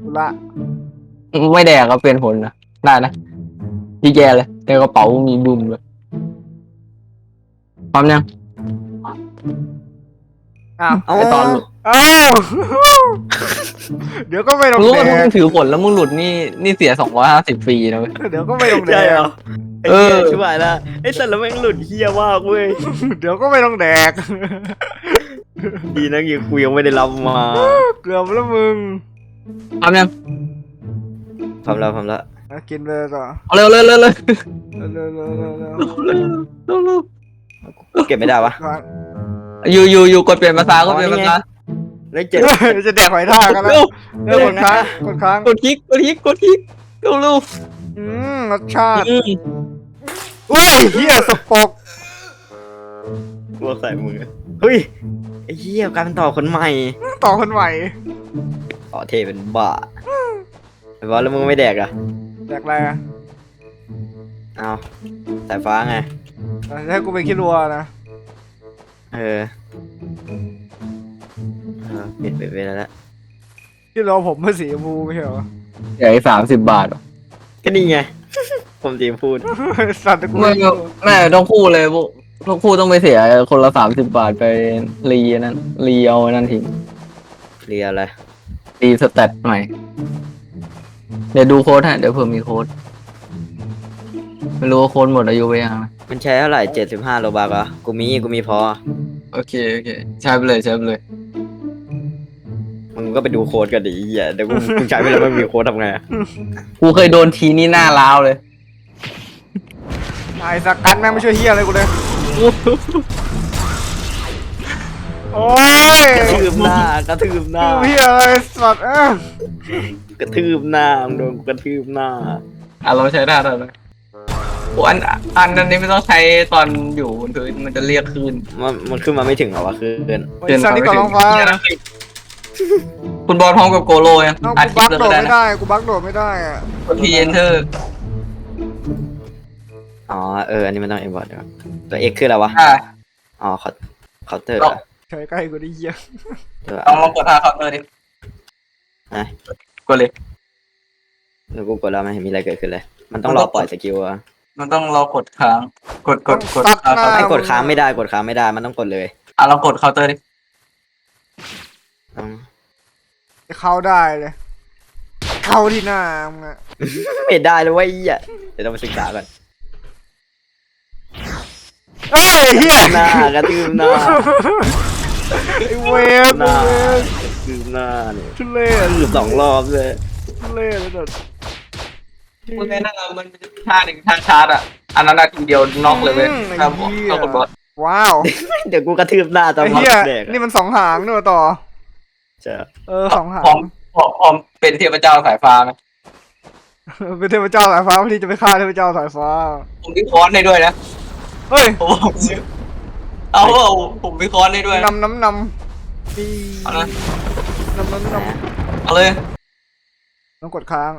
กูละไม่แดกก็เปลี่ยนผลนะได้นะพี่แกเลยในกระเป๋ามีบุมเลยพร้อมยังอ้าวเอาไอตอนหลุดอ้าวเดี๋ยวก็ไม่ต้องรู้แดว่ามึงกถือผลแล้วมึงหลุดนี่นี่เสียสองร้อยห้าสิบฟรีนะเว้ยเดี๋ยวก็ไม่ต้องแดใช่กเหรอไอ้เอเหี้อยชิบหายละไอ้สัตว์แล้วแม่งหลุดเฮี้ยมากเว้ยเดี๋ยวก็ไม่ต้องแดกดีนะยังกูยังไม่ได้รับมาเกือบแล้วมึง พร้อมยังพร้อมแล้วพร้อมแล้วอะกินไปเลยต่อเอาเร็วเร็วเร็วเร็วเร็วเร็วเร็วเร็วเร็วเร็วเร็วเก็บไม่ได้วะก่อนอยู่อยู่อยู่กดเปลี่ยนภาษากดเปลี่ยนภาษาได้เจ็ดเฮ้ยจะแดกหอยทากกันแล้วเร็วเร็วกดค้างกดค้างกดคลิกกดคลิกกดคลิกเร็วเร็วอืมรสชาติอืมอุ้ยเฮียสกปรกตัวใส่มือเฮ้ยไอ้เหี้ยกลายเป็นต่อคนใหม่ ต่อคนใหม่ ต่อเทเป็นบ้าไอ้บอสแล้วมึงไม่แดกอะแดกอะไรอะเอาสายฟ้าไงอะให้กูไปคิดรัวนะ เออเออปิดไปไปแล้วละคิดรัวผมเป็นสีชมพูไม่ใช่เหรอเดี๋ยวอีกสามสิบบาทเหรอก็นี่ไง ผมตีพูด สัตว์แต่กูไม่ไม่รู้ไม่ต้องคู่เลยพวกต้องคู่ต้องไปเสียคนละสามสิบบาทไปรีอันนั้นรีเอาอันนั้นทิ้งเรียอะไร รีสเตตใหม่เดี๋ยวดูโค้ดฮะเดี๋ยวเผื่อมีโค้ดไม่รู้ว่าโค้ดหมดอายุไปยังนะมันใช้เท่าไหร่เจ็ดสิบห้าโลบาร์กอะกูมีกูมีพอ โอเคโอเคใช้ไปเลยใช้ไปเลยมึงก็ไปดูโค้ดกันดิไอ้เหี้ยเดี๋ยวกูกูใช้ไปแล้วไม่มีโค้ดทำไงอะกูเคยโดนทีนี่หน้าล้าวเลยไอ้สักกันแม่งไม่ช่วยเฮียอะไรกูเลย โอ้ยกระทืบหน้ากระทืบหน้ากูเฮียอะไรสัตว์เอ้ยกระทืบหน้ามึงโดนกูกระทืบหน้าอะเราใช้ได้แล้วนะโอ้อันอันนั้นนี้ไม่ต้องใช้ตอนอยู่บนพื้นมันจะเรียกขึ้นมันมันขึ้นมาไม่ถึงเหรอวะคือเกินไอ้สัตว์นี่ก่อนท้องฟ้านะคุณบอลพร้อมกับโกโลยังเอ้าอัดกูคลิบัปกเลยโดก็ดได้ไม่นะได้กูบักโดดไม่ได้อะกดทีเอนเตอร์อ๋อเอออันนี้มันต้องเอ็มบอร์ดด้วยตัวเอกคืออะไรวะอะอ๋อเคาเคาน์เตอร์ลอง ใช้ใกล้กูได้เฮียตัวลองลองกดทาเคาน์เตอร์ดิอะกดเลยแล้วกูกดแล้วไม่เห็นมีอะไรเกิดขึ้นเลย มันต้องรอปล่อยสกิลอะมันต้องรอกดค้าง กดกดกดไอ้กดค้างไม่ได้กดค้างไม่ได้มันต้องกดเลยอะลองกดเคาน์เตอร์ดิต้อง จะเข้าได้เลย เข้าที่หน้ามึงอะไม่ได้เลยเว้ยไอ้เหี้ยเดี๋ยวต้องไปศึกษาก่อนเอ้ยเฮียหน้ากระทืบหน้า ไอ้เวฟหน้าเวฟกระทืบหน้าเนี่ยทุเรศกระทืบสองรอบเลยทุเรศเลยเด็ดมึงไงนั่นอะมันเป็นท่าหนึ่งท่าชาร์จอะอันนั้นอะทีเดียวน็อกเลยเว้ยครับผมต้องกดบอสว้าวเดี๋ยวกูกระทืบหน้าตอนไอ้พักเฮียเด็กนี่มันสองหางด้วยต่อจะเออสองหางพร้อมพร้อมพร้อมเป็นเทพเจ้าสายฟ้าไหมเป็นเทพเจ้าสายฟ้าที่จะไปฆ่าเทพเจ้าสายฟ้าผมวิเคราะห์ได้ด้วยนะเฮ้ยผมบอก เอาเอาผมวิเคราะห์ได้ด้วยนะนำน้ำนำปีเอานะนำน้ำนเอาเลยำต้องกดค้าง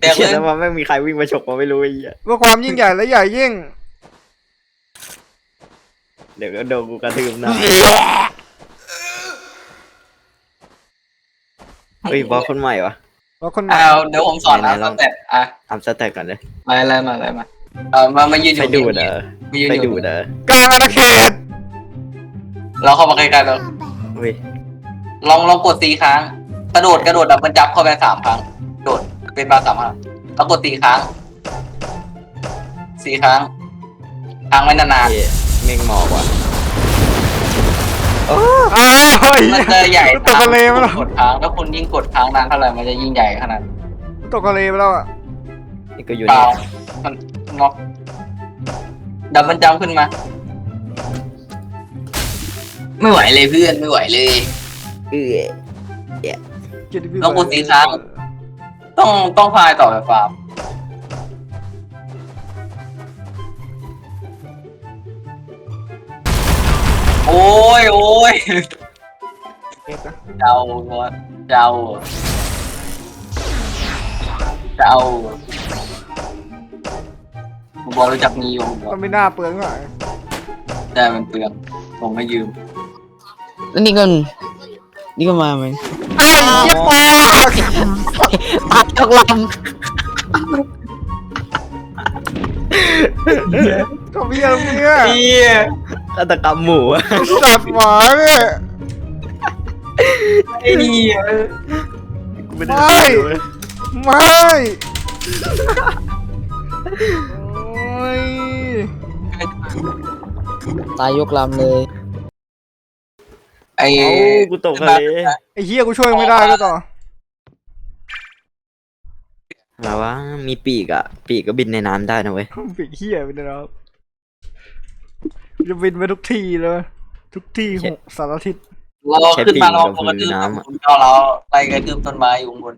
แดกเขีเลยยนแล้วมันไม่มีใครวิ่งมาฉกมาไม่รู้ไอ้เหี้ยเพื่อความยิ่งใหญ่และใหญ่ยิ่ง เดี๋ยวก็โดนกูกระทืบหน้าเฮ้ยบอสคนใหม่วะ ว่าคนใหม่เอาเดี๋ยวผมสอนไหนนะๆลองสเต็ปอะทำสแต็กก่อนเลยมาอะไรมาอะไรมา เออมามายืนอยู่ไปดูดเด้อมายืนไปอยู่ดูดเด้อกลางอาณาเขตเราเข้ามาใกล้ๆแล้วเฮ้ยลองลองกดตีค้าง กระโดดกระโดดดับมันจับเข้าไปสามครั้งโดดเป็นบาสามครั้งแล้วกดตีค้างสี่ครั้งค้างไว้นานเหี้ยเม่งหมอกว่ะอ้าวเฮ้ยๆมันจะใหญ่ตกทะเลไปแล้วกดค้างถ้าคุณยิ่งกดค้างนานเท่าไหร่มันจะยิ่งใหญ่ขนาดตกทะเลไปแล้วอะนี่ก็อยู่เปนี่ล่ามัน งอกดับมันจำขึ้นมา ไม่ไหวเลยเพื่อนไม่ไหวเลยเอ้ยเกียรติพี่ต้องกดสีค้างต้องต้องพายต่อไปฟาร์มโอ้ยโอ้ยเอ็ดนะเจ้าเจ้าเจ้า ผมบอกรู้จักมีอยู่ผมบอกมันไม่น่าเปลืองหน่อยแต่มันเปลืองผมไม่ยืมนี่ก็นี่ก็มาไหมอ้าวเจี๊ยบปอยกลทำเหี้ยอะไรเนี่ยเฮียฆาตกรรมหมู่อะสัตว์หมาเนี่ยไอ้นี่กูไม่ได้ทำเลยเว้ยไม่โอ้ ย ตายยกลำเลยไอ้เอ้ากูตกทะเลไอ้เหี้ยกูช่วยไม่ได้ด้วยต่ออะไรวะมีปีกอะปีกก็บินในน้ำได้นะเว้ยปีกเหี้ยไปเลยนะครับจะบินไปทุกที่เลย ทุกที่หกสารทิศเราขึ้นมาเราปกติเราเราไล่กระทืบต้นไม้อยู่ข้างบน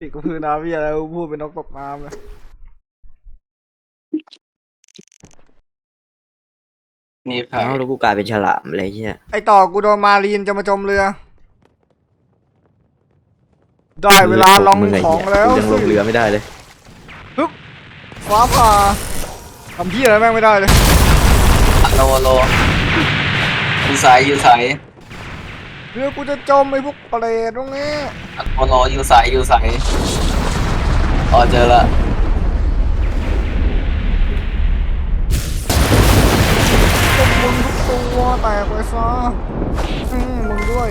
ปีกก็คือน้ำเหี้ยแล้วพูดเป็นนกตกน้ำเลย นี่ครัเอ้าแล้วกูกลายเป็นฉลามเลยเฮียไอ้ต่อกูโดนมารีนจะมาจมเรือ ได้เวลาลองมึไของแล้วกูยังลงเรือไม่ได้เลยฟ้าผ่าทำพี่อะไรแม่งไม่ได้เลยโลโลอยู่ใสอยู่ใสเรือกูจะจมไอ้พวกเปรตตรงนี้โลโลอยู่ใสอยู่ใสอ๋อเจอละ ซะอืมมึงด้วย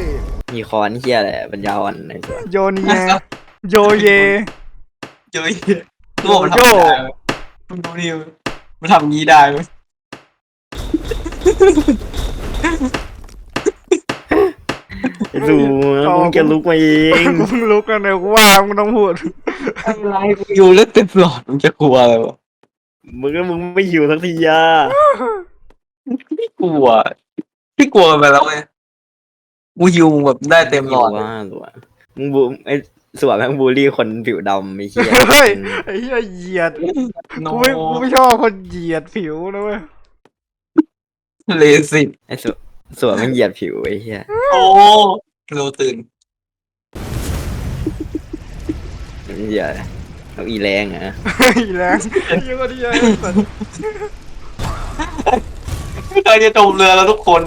มีคอนเฮียอะไรปัญญาอ่อนไอ้สัสโยเนียโยเย เจอตัวมันทำได้มันดูดิมันทำงี้ได้ไหมดูมึงจะลุกมาเองกูเพิ่งลุกกันเลยกูว่ามึงต้องพูด อะไรกูอยู่แล้วเต็มหลอดมึงจะกลัวอะไรวะมึงก็มึงไม่หิวสักทีอะไม่กลัว พี่กลัวไปแล้วเว้ยกูยิวแบบได้เต็มหลอดว่าสวยมึงบูไอ้สวยแม่งบูลลี่คนผิวดำไอ้เหี้ยเฮ้ยไอ้เหี้ยเหยียดโนกูไม่กูไม่ชอบคนเหยียดผิวนะเว้ยเลสิกไอ้สวยสวยมันเหยียดผิวไอ้เหี้ยโอ้เร็วตื่นมันเหยียดเอาอีแรงเหรอะเฮ้ยแรงเหี้ยก็ที่ยัง ไม่เคยจะจมเรือแล้วทุกคน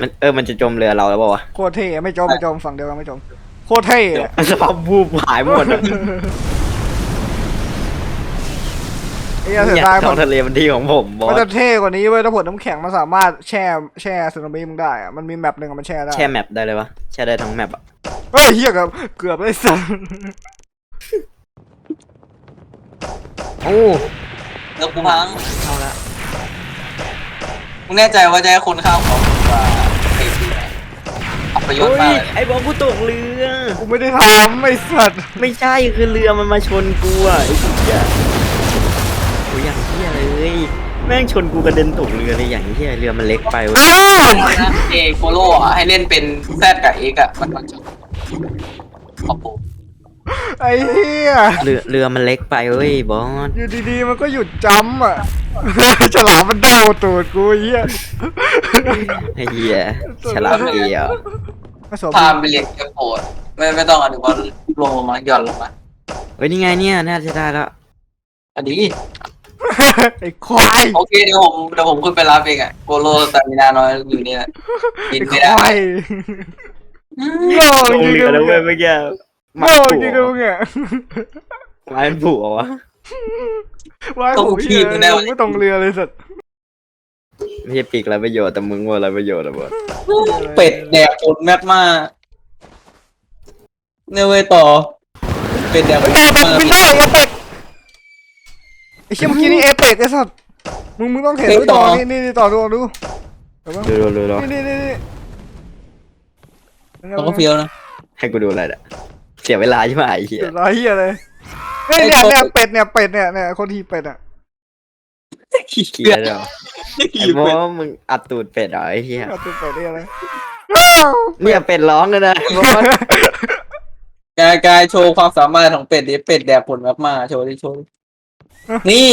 มันเออมันจะจมเรือเราแล้วเปล่าวะโคตรเท่ไม่จมไม่จมฝั่งเดียวกันไม่จมโคตรเท่อะสภาพบูบหายหมดอะไอ้เหี้ยเสีเนี่ยดายท้ผองทะเลมันที่ของผมบอมันสจะเท่กว่านี้เว้ยถ้าผลน้ำแข็งมันสามารถแช่แช่สึนามิมึงได้อะมันมีแมปหนึ่งอะมันแช่ได้แช่แมปได้เลยวะแช่ได้ทั้งแมปอะเฮ้ยเฮียกือบเกือบได้สัสโอ้แล้วกูพัง มึงแน่ใจว่าจะให้คนข้ามของกว่าไอ้เหี้ยอัปยศโอ้มายกไอ้บอลกูตกเรือ กูไม่ได้ทำไอ้สัตว์ไม่ใช่คือเรือมันมาชนกูอะไอ้เหี้ยกูอย่างเหี้ยเลยแม่งชนกูกระเด็นตกเรือเลยอย่างเหี้ยเรือมันเล็กไปเว้ยอ้าวนะเอโคโลอะให้เล่นเป็นแซดกับเอ็กอะมันมันจะขอบผม ไอ้เฮียเรือเรือมันเล็กไปเว้ยบอสอยู่ดีๆ มันก็หยุดจำอะ ฉลามมันเด้าตูดกูไอ้เฮียไอ้เหี้ยฉลามเอียวไม่สมพามไปเรียนเอโปดไม่ไม่ต้องอะเดี๋ยวมันลงลงมาหย่อนลงมาเฮ้ยนี่ไงเนี่ยน่าจะได้แล้วอันนี้ไอ้ควายโอเคเดี๋ยวผมเดี๋ยวผมขึ้นไปรับเองอะโกโลสตามินาน้อยอยู่นี่แหละกินไอ้ไม่คได้วายโง่ลจงริงเรือๆแล้วมึงเว้ยอะเมื่อกี้ โง่จริงๆมึงอะไม้มันผูกเหรอวะวายหูเฮียลงไม่ตรงเรือเลยสัตว์ไม่ใช่ปีกอะไรประโยชน์แต่มึงว่าอะไรประโยชน์อะบอสเป็ดแดกผลแมกมาเนี่ยเว้ยต่อ เป็ดแดกผลแต่แต่บินได้เอเป็กไอ้เชี่ยเมื่อกี้นี่เอเป็กไอ้สัตว์มึงมึงต้องเห็นด้วยต่อนี่นี่นี่ต่อดูดูเห็นปะดูดูดูดูนี่นี่นี่นี่เราก็เฟี้ยวนะให้กูดูอะไรเนี่ยเสียเวลาใช่ไหมไอ้เหี้ย เดี๋ยวร้อยเฮียเลยเฮ้ยเนี่ยเนี่ยเป็ดเนี่ยเป็ดเนี่ยเนี่ยคนที่เป็ดอะขี้เหี้เกียยจเดี๋ยวไอ้ขี้โมเป็ดมึงอัดตูดเป็ดเหรอไอ้เหี้ยเอาตัวเป็ดได้อะไรเนี่ยเป็ดร้องเลยนะบอสกายกายโชว์ความสามารถของเป็ดดิเป็ดแดกผลแมกมาโชว์ดิโชว์ดินี่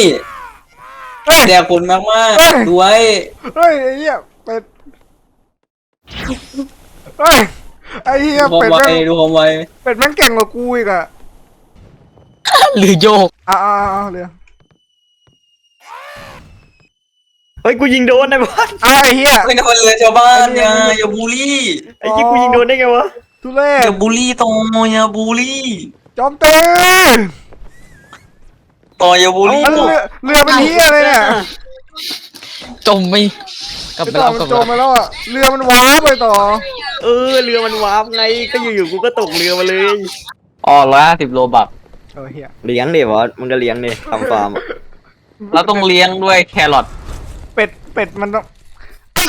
เฮ้ย แดกผลแมกมาเฮ้ย ด้วยเฮ้ยไอ้เหี้ยเป็ดเฮ้ย ไอ้เหี้ยดูความเป็ดไวแม่งดูความไวเป็ดแม่งเก่งกว่ากูอีกอะหรือโยกอ่าอ่าอ่าเรือเฮ้ยกูยิงโดนไอ้บอสอ่าไอ้เหี้ยไม่ได้เป็นเรือชาวบ้านอย่าอย่าบูลลี่ไอ้เหี้ยกูยิงโดนได้ไงวะทุเรอศย่าบูลลี่ตรงอย่าบูลลี่จอมตีต่ออย่าบูลลี่เรือเรือเป็นเฮียเลยเนี่ย จมไม่กลับไอ้ไปต่อแล้วมักลันบจไปมแล้วไปแล้วอะเรือมันว้าไปต่อ เออเรือมันวาร์ปไงก็อยู่ๆกูก็ตกเรือมาเลยอ๋อร้อยห้าสิบโลบักเออเฮียเลี้ยงดิบอสมันก็เลี้ยงดิทำฟาร์มอะเราต้องเลี้ยงด้วยแครอทเป็ดเป็ดมันต้อง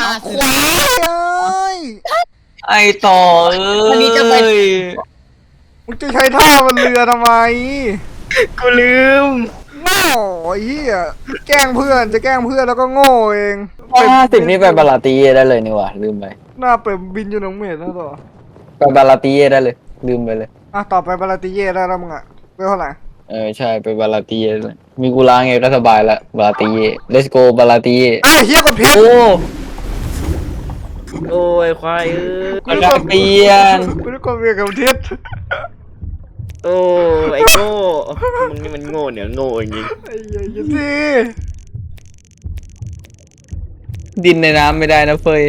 อะควายเอ้ยไอต่อเอ้อันนี้จะไปยมึงจะใช้ท่าบนเรือทำไม กูลืมโง่ ไอ้เฮียแกล้งเพื่อนจะแกล้งเพื่อนแล้วก็โง่เองร้อยห้าสิบนี่ไปบาลาตีเย่ได้เลยนี่หว่าลืมไปหน้าเป็ดบินอยู่หนองเมดแล้วต่อไปบาลาตีเย่ได้เลย ลืมไปเลยอะต่อไปบาลาติเย่ได้แล้วมึงอะเวลเท่าไหร่เออใช่ไปบาลาตีเย่เลยมีกูล้างไงก็สบายละบาลาตีเย่ let's go บาลาตีเย่อ้าวเฮียกดเพชรโอ้โอ้ยควายเอ้ย บาลาเตียนกูได้กดเวียกับเพชร โอ้ไอ้โง่มึงนี่มันโง่เนี่ยโง่จริงไอ้เหี้ยอย่าสิดินในน้ำไม่ได้นะเฟย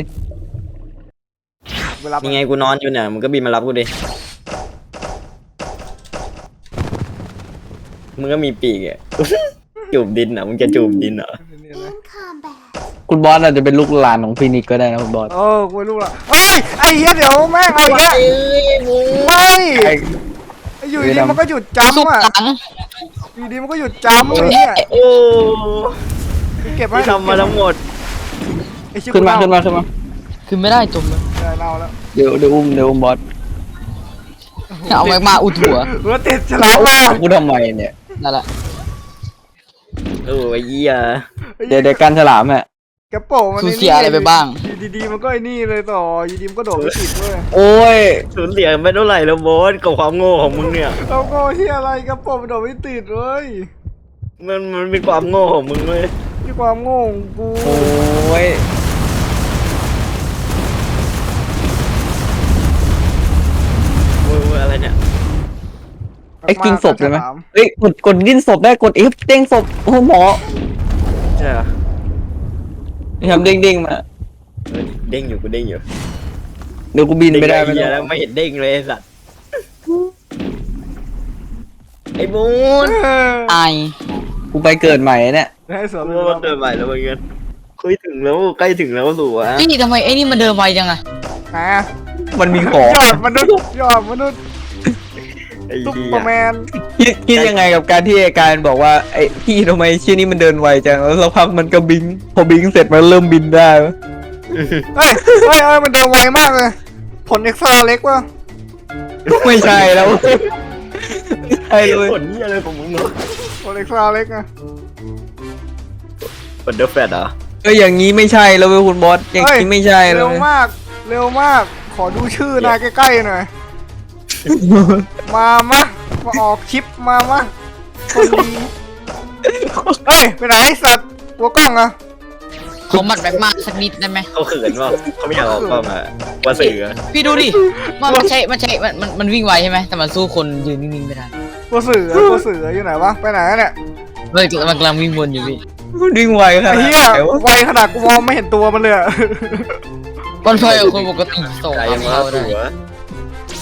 เวลาๆยังไงกูนอนอยู่เนี่ยมึงก็บินมารับกูดิมึงก็มีปีกอะจูบดินอะมึงจะจูบดินเหรอ In combat. คุณบอสอาจจะเป็นลูกหลานของฟินิกซ์ก็ได้นะคุณบอสเออกูไม่รู้ละเฮ้ยไอ้เหี้ยเดี๋ยวแม่งเอาอีกแล้วไม่ ไอ้ อยู่ไม่ดีดำมันก็หยุดสู้จำอะตังอยู่ดีมันก็หยุดจำไอ้เหี้ยโอ้กูเก็บไว้ที่ทำมาทั้งหมด ไอ้ชิบขึ้นมาเขึ้นมาขึ้นมาคือไม่ได้จมเลยได้เน่าแล้วเดี๋ยวเดี๋ยวอุ้มเดี๋ยวอุ้มบอสเอาแมกมาอุดหัวหัวติดฉลามมากูทำไมเนี่ยนั่นแหละ โอ้ยไอ้เหี้ยเดี๋ยวเดี๋ยวกันฉลามอะ กระโปรงมันสูญเสียอะไรไปบ้าง อยู่ดีๆมันก็ไอ้นี่เลยต่ออยู่ดีมันก็โดดไปติดเว้ยโอ้ยสูญเสียไม่เท่าไหร่แล้วโบสกับความโง่ของมึงเนี่ย เราก็เฮียอะไรกระโปรงมันโดดไม่ติดเว้ยมันมันเป็นความโง่ของมึงเลยที่ความโง่ของกูโอ้ยโอ้ยอะไรเนี่ยไอ้กินศพเลยไหมฉลาเอ้ยกดกดดิ้นศพได้กดเอฟเด้งศพโอ้หมอใช่เหรอ ทำเด้งเด้งๆมาเออเด้งอยู่กูเด้งอยู่เดี๋ยวกูบินไม่ได้เด้ไม่งได้อ้เหี้ยแล้วไม่เห็นเด้งเลยไอ้สัตว์ไอ้บูนเออไอกูไปเกิดใหม่เนี่ยให้สวนกูว่ามันเดินใหม่แล้วเหมือนกันคุยถึงแล้วใกล้ถึงแล้วสู่วะพี่ทำไมไอ้นี่มันเดินไวจังอะนะมันมีของยอดมนุษย์ยอดมนุษย์ไอ้ซุปเหี้เปอยร์แมน คิดคิดยังไงกับการที่ไอ้การบอกว่าไอ้พี่ทำไมเชี่ยนี่มันเดินไวจังแล้วสักพักมันก็บิงพอบิงเสร็จมันเริ่มบินได้วะเฮ้ยเฮ้ยเฮ้ยมันเดินไวมากเลย ผลเอ็กซ์ตร้าเล็กวะไม่ใช่แล้วไม่ใช่เลยผลนี่อะไรของมึงเนาะผลเอ็กซ์ตร้าเล็กอะผลเดอร์แฟตเหรอเอออย่างนี้ไม่ใช่แล้วเว้ยคุณบอสอย่างนี้ไม่ใช่แล้เร็ววเว้ยมาก เร็วมาก ขอดูชื่อนายใกล้ๆหน่อย มามะ มาออกคลิปมามะคนดีเฮ้ยไปไหนไอ้สัตว์หัวกล้องอะขอหมัดแมกมาสักนิดได้ไหมเขาเขินว่าเขาไม่อยากออกกล้องอะว่าสื่ออะพี่ดูดิมันมันใช่มันใช่มันมันมันวิ่งไวใช่ไหมแต่มันสู้คนยืนนิ่งๆไม่ได้ตัวเสือตัวเสืออยู่ไหนวะไปไหนอะเนี่ยเฮ้ยมันกำลังวิ่งวนอยู่พี่วิ่งไวขนาไอ้ดเหี้ยไหนวะไวขนาดกูมองไม่เห็นตัวมันเลยอะ มันไฟกับคนปกติสองใจสามมาเท่าได้สู่วะ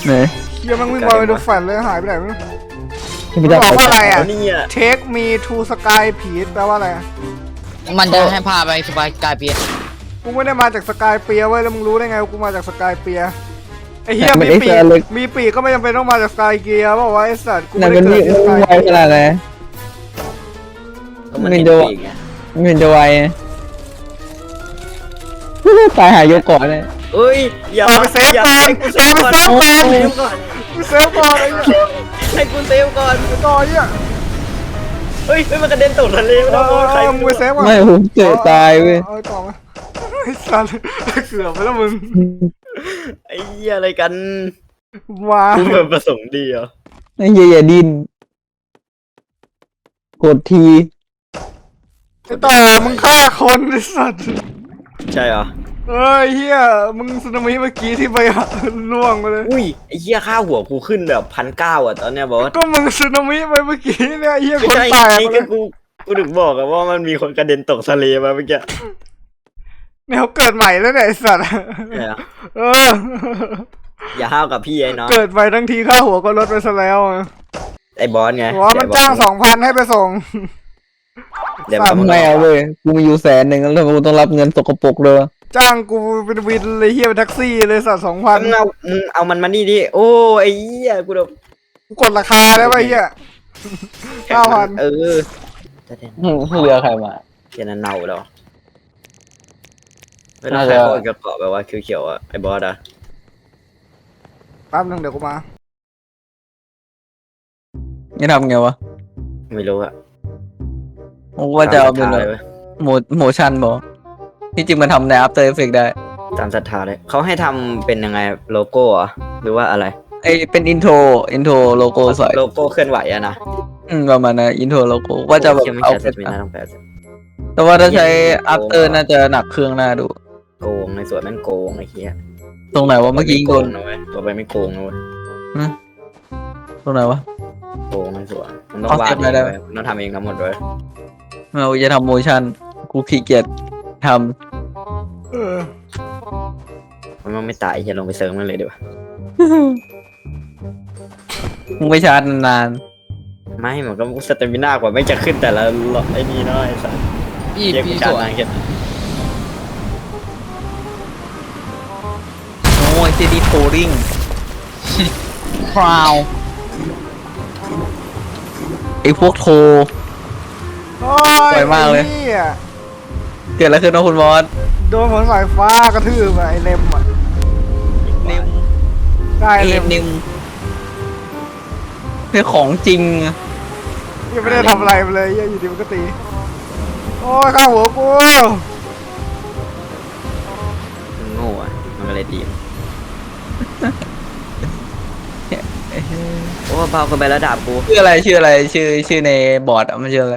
ไหน เหี้ยมันวิ่งไวไปดูแฟนเลยหายไปไหนไม่รู้ไม่ได้บอกว่าอะไรอะนี่อะ Take me to sky ผีแปลว่าอะไรอะมันจะให้พาไปสบายกายเปียนกูไม่ได้มาจากสกายเปียเว้ยแล้วมึงรู้ได้ไงว่ากูมาจากสกายเปียไอ้เหี้ยมันมีเอ็กปีซ์กเล็กมีปีกก็ไม่จำเป็นต้องมาจากสกายเกียร์เพราะว่าไอ้สัตว์กูนั่ไม่นได้มันเกิวิ่ดงที่สวิ่งกายไวเกียร์ขนาดไหนมันไม่เห็นดู ปีกไงไม่เห็นจะไวตายหายกก่อนเลย เอ้ยอย่าเอาไปเซฟอย่าก่อนให้กูเซเอาฟไปก่อนเซฟก่อนเซฟก่อนกู เซฟก่อนไอ้เหี้ยให้กูเซฟก่อนไอ้ต่อเหี้ยเฮ้ยเฮ้ยมันกระเด็นตกทะเลเอแล้วอเออใครเออมึงไปเซฟก่อนไม่ผมเกิดตายเว้ย เอาไอ้ต่อมาไอ้สัตว์เกือบไปแล้วมึงไอ้เหี้ยอะไรกันมากูแบบประสงค์ดีเหรอไอ้เหี้ยอย่าดิ้นกดทีไอ้ต่อมึงฆ่าคนไอ้สัตว์ใช่เหรอ เอ้ยเฮียมึงสึนามิเมื่อกี้ที่ไปอะล่วงไปเลย อุ้ยไอ้เหี้ยค่าหัวกูขึ้นแบบพันเก้าอะตอนเนี้ยบอสก็มึงสึนามิไปเมื่อกี้เนี่ยเฮียไม่คนใช่ตายนี่ไปเลก็ยกูกูถึงบอกอะว่ามันมีคนกระเด็นตกทะเลมาเมื่อกี้เนี่ยเขาเกิดใหม่แล้วเนี่ยไอ้สัตว์ใช่เหรอเออ อย่าห้าวกับพี่ไอ้เนาะเกิดไปทั้งทีค่าหัวก็ลดไปซะแล้วอะไอ้บอสไงหัวมันจ้างสองพันให้ไปส่ง เดี๋ยวสามมันไม่เอาเลยกูมีอยู่แสนหนึ่งแล้วกูต้องรับเงินสกปรกเลย จ้างกูเป็นวินเลยเฮียเป็นแท็กซี่เลยสัตว์สองพันมึงเอามึงเอามันมานี่ดิโอ้ไอ้เหี้ยกูโดนกูกดราคาได้ป่ะเฮียเก้าพันเออจะเด่นเรือใครมาเจนันเน่าแล้วเวลาน่าใครจะเขาจะเกาะแบบว่าเขียวๆอะไอ้บอสอะแป๊บนึงเดี๋ยวกูมานี่ทำไงวะไม่รู้อะผมว่าจะเอาเป็นตามศรัทธาแบบเลยเว้ยโมโมชั่นบอก ที่จริงมันทำใน After Effects ได้ตามศรัทธาเลยเขาให้ทำเป็นยังไงโลโก้เหรอะหรือว่าอะไรไอเป็นอินโทรอินโทรโลโก้ใส่โลโก้เคลื่อนไหวอะนะอืมประมาณนั้นอินโทรโลโก้ว่าจะแบบโอ้ยไม่เอาใช่เป็นจะมีหน้าต้องแปดสิบแต่ว่าถ้าใช้โอ้ After น่าจะหนักเครื่องหน้าดู โกงในส่วนแม่งโกงไอ้เหี้ยตรงไหนวะเมื่อกี้โดนนะเว้ยตัวไปไม่โกงนะเว้ยตรงไหนวะ โกงในส่วนมันต้องเอาวาเก็ดบเอไว้งได้ เว้ยมันต้องทำเองทั้งหมดเลยเราจะทำโมชั่นกูขี้เกียจท เออมันไม่ตายจะลงไปเซิร์ฟมันเลยดีกว่าำมึงไปชาร์จนานไม่มันก็สเตมิน่ากว่าไม่จะขึ้นแต่ละล็อกไอ้นี่เนาะไอ้สัสพี่เรียกพี่กูสจานวยนางเห็นๆโอ้ยเจดีโคริงคราวไอพวกโทร โอ้ยสวยมากเลย ไอ้หี้ยเกิดอะไรขึ้นนะคุณบอส โดนผลสายฟ้ากระทืบอะไอ้เลมอะนิมได้ไอเลมนิมคือของจริงอะยังไม่ได้ทำอะไรมันเลยเหี้ยอยู่ดีมันก็ตี โอ้ยข้างหัวกูมันโง่อะมันก็เลยตีมโอ้เบาเกันไปแล้วดาบกูชื่ออะไรชื่ออะไรชื่อชื่อในบอร์ดอะมันชื่ออะไร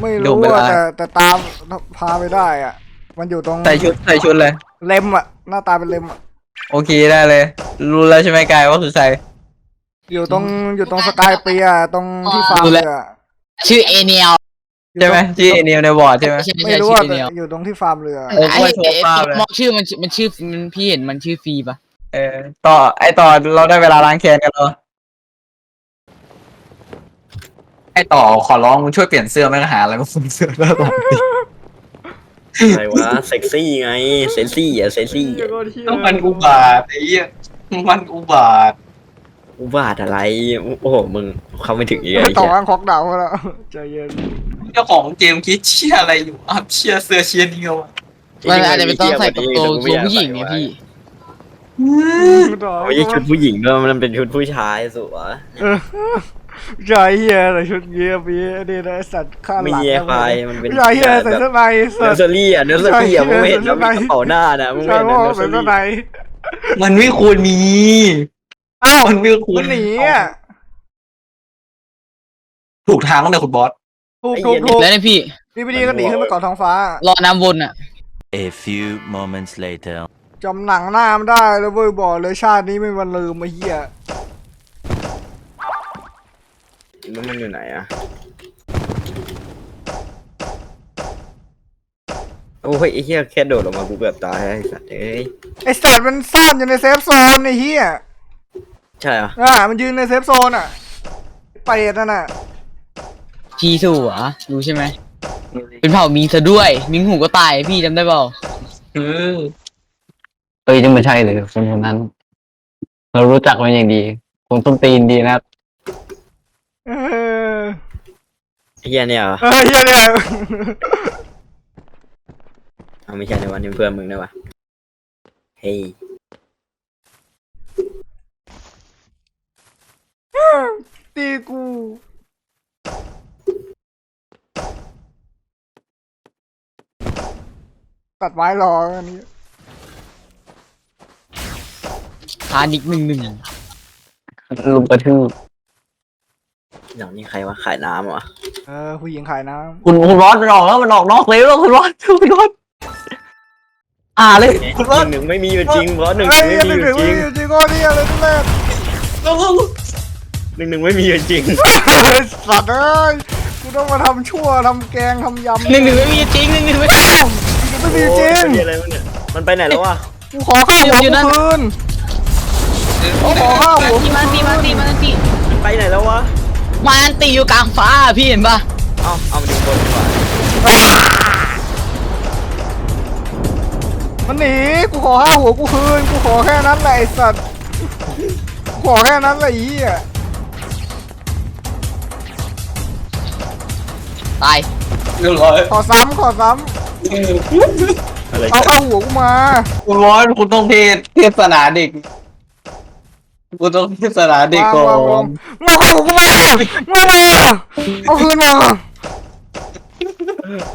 ไม่ดูรู้ไม่ได้อะแต่แต่ตามพาไปได้อะ มันอยู่ตรงใส่ชุดใส่ชุดเลย เลมอะหน้าตาเป็นเลมอะโอเคได้เลย รู้แล้วใช่ไหมกายว่าคือใคร อยู่ตรงอยู่ตรงสกายเปียร์ตรงที่ฟาร์มดูแลเรือชื่อเอเนียลอยู่ใช่ไหมตรงชื่อเอเนียในบอร์ดใช่ไหมใช่ไม่ใช่รู้ชื่อว่าเอเนียลอยู่ตรงที่ฟาร์มเรือเออไอ้ไม่โชว์ภาพเลยมองชื่อมันมันชื่อมันพี่เห็นมันชื่อฟรีปะเออ ต่อไอต่อเราได้เวลาล้างแค้นกันแล้วไอต่อขอร้องมึงช่วยเปลี่ยนเสื้อไม่ก็หาอะไรมาฟุนเสื้อด้านหลังดิอะไรวะเซ็กซี่ไงเซ็กซี่อะเซ็กซี่เหี้ยอะโคตรเหี้ยต้องมันอุบาทไอ้เหี้ยมันอุบาทอุบาทอะไร โอ้โหมึงเข้าไม่ถึงอีกไอ้ต่อเหี้ยอังคอกดาวแล้วใจเย็นเจ้าของเกมคิดเชียอะไรอยู่อัพเชียเสื้อเชียเดียวอะมันอาจจะเป็นต้องใส่กระโปรงสูงผู้หญิงไงพี่ต่อไม่ใช่ชุดผู้หญิงด้วยมันเป็นชุดผู้ชายสุวะเออ ใจเฮียใส่ชุดเยียบีนี่นะไอ้สัตว์ข้างหมีลังเยไฟมันเป็นใจเฮียใส่เสื้อในเนสัอตร์ว์เซอรี่อะเนอร์เซอรี่อะมึงไม่เห็นแล้วมีกระเป๋าหน้านะมึงไม่ใช่เห็นว่าเนอร์เซอใส่เสื้อรี่ในมันไม่ควรมี อ้าวมันไม่ควมัรนหนีอะถูกทางตั้งแต่คุณบอส ถูกถูกถูกแล้วเนี่ยพี่ ดีไม่ดีก็หนีขึ้นไปเกาะท้องฟ้ารอน้ำวนอะ A few moments later. จำหนังหน้ามันได้แล้วเว้ยบอกเลยชาตินี้ไม่มีวันลืมไอ้เหี้ย แล้วมันอยู่ไหนอะโอ้ยไอ้เหี้ยแค่โดดลงมากูเกือบตายไอ้สัตว์เอ้ยไอ้สัตว์มันซ่อนอยู่ในเซฟโซนไอ้เหี้ยใช่เหรออ่ามันยืนในเซฟโซนอะเปรตนั่นน่ะพี่สู่เหรอรู้ใช่ไหม เป็นเผ่ามิงซะด้วย มิงหูก็ตายพี่จำได้เปล่าเออเอ้ยจะไม่ใช่เลยคนคนนั้น เรารู้จักมันอย่างดีคนต้นตีนดีนะ เออไอ้เหี้ยเนี่ยเหรอเออเหี้ยเนี่ยเอาไม่ใช่ในวันนี้เพื่อนมึงได้ปะเฮ้ยตีกูตัดไม้รออันนี้พานิกหนึ่งหนึ่งลุมกระทืบ อย่างนี้ใครวะขายน้ำเหรอเออผู้หญิงขายน้คุณคุณบอสมันออกแล้วมันออกนอกเลนแล้วคุณบอสคุณบอสอ่าเลยคุณบอสหนึ่งไม่มีอยู่จริงเพราะหนึ่งำหนึ่งไม่มีอยู่จริงจริงก็นี่อะไรนั่นแหละหนึ่งหนึ่งไม่มีอยู่จริงสัตว์เอ้ยกูต้องมาทำชั่วทำแกงทำยำหนึ่งหนึ่งไม่มีจริงหนึ่งหนึ่งไม่มีไม่มีจริงโอ้ยอะไรวะเนี่ยมันไปไหนแล้ววะกูขอข้าวหัวอยู่กูนั่น คืนกูขอข้าวหัวกูตีมาตีมาตีมาตีมันไปไหนแล้ววะมาอันตีอยู่กลางฟ้าพี่เห็นปะเอาเอามาดึงบนดีกว่ามันหนีกูขอห้าหัวกูคืนกูขอแค่นั้นแหละไอ้สัตว์กูขอแค่นั้นแหละไอ้เหี้ยตายเรียบร้อยขอซ้ำขอซ้อะไรำเอาเอาหัวกูมา คุณร้อยคุณต้องเทศเทศนาเด็ก คุณต้องเทศนาเด็กก่อวางวางนวางเอาหัวกูมาไม่มาเอาคืนมา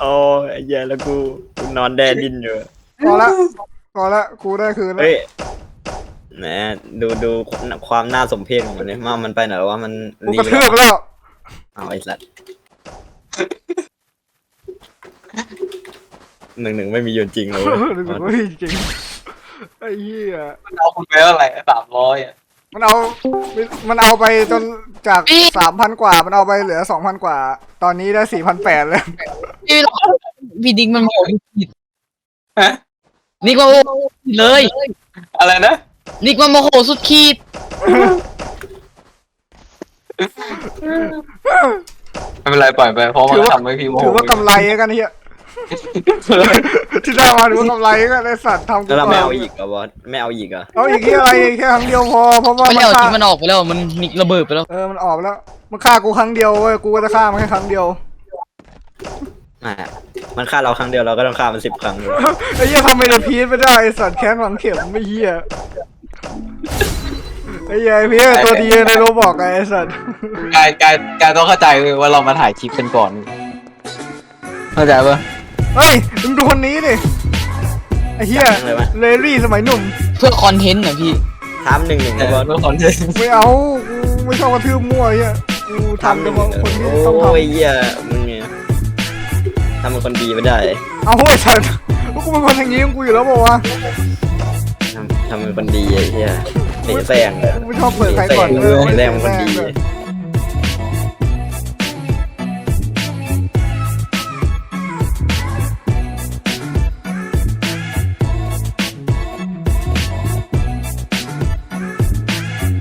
โอ้ยไอ้เหี้ยแล้วกูกูนอนแดนดินอยู่พอละพอละกูได้คืนแล้วเฮ้ยแหมดูดูความน่าสมเพชของมันเนี่ยมามันไปไหนแล้ววะมันกูรีกระบทืบแล้วเอาไอ้สัตว์หนึ่งหนึ่งไม่มีอยู่จริงเลยเอเว้ยอหรือว่าจริงไอ้เหี้ยมันเอาคุณไปเท่าไหร่สามร้อยอะ มันเอา มันเอาไปจนจากสามพันกว่า มันเอาไปเหลือสองพันกว่า ตอนนี้ได้สี่พันแปดเลยพี่พี่ดิ๊กมันโมโหผิดฮะนิกมาโมโหผิดเลย อะไรนะ นิกมาโมโหสุดขีด ไม่เป็นไรปล่อยไปเพราะมันทำให้พี่โมโหถือว่ากำไรกันเฮีย ที่ได้มาถือว่ากำไรกันไอสัตว์ทำกูแล้วเราก่ไม่อนเอาอีกเหรอบอสไม่เอาอีกเหรอะเอาอีกที่อะไรแค่ครั้งเดียวพอเพราะว่าไม่มันแล้วฆ่าที่มันออกไปแล้วมันนิกระเบิดไปแล้ว เออมันออกไปแล้วมันฆ่ากูครั้งเดียวเว้ยกูก็จะฆ่ามันแค่ครั้งเดียวอ่ามันฆ่าเราครั้งเดียวเราก็ต้องฆ่ามันสิบครั้งเลยไอ้เหี้ยทำไมเดพีทไม่ได้ไอ้สัตว์แค้นฝังเข็มไม่เหี้ยไอ้เหี้ยไอ้พีทตัวดีในโรบอกไงไอ้สัตว์กายกายกายต้องเข้าใจเว้ยว่าเรามาถ่ายคลิปกันก่อน เข้าใจปะ เฮ้ยมึงดูคนนี้ดิไอ้เหี้ยเลยวะ เลรี่สมัยหนุ่ม เพื่อคอนเทนต์นะพี่ถามหนึ่งหนึ่งแต่นะบอสเมื่อคอนเทนต์ไม่เอากูไม่ชอบกระทืบมั่วไอ้เหี้ยกูทำเฉพาะคนที่ต้องทโอ้ยเหี้ยมึงเนี่ยทำเป็นคนดีไม่ได้ำเอาไอ้สัตว์พวกกูเป็นคนอย่างงี้ของกูอยู่แล้วบอกว่าวะทำทำเป็นคนดีไอ้เหี้ยเตะแซงเลยกูไม่ชอบเปิดใครก่อนเตะเลยแซงเป็นคนดีเลย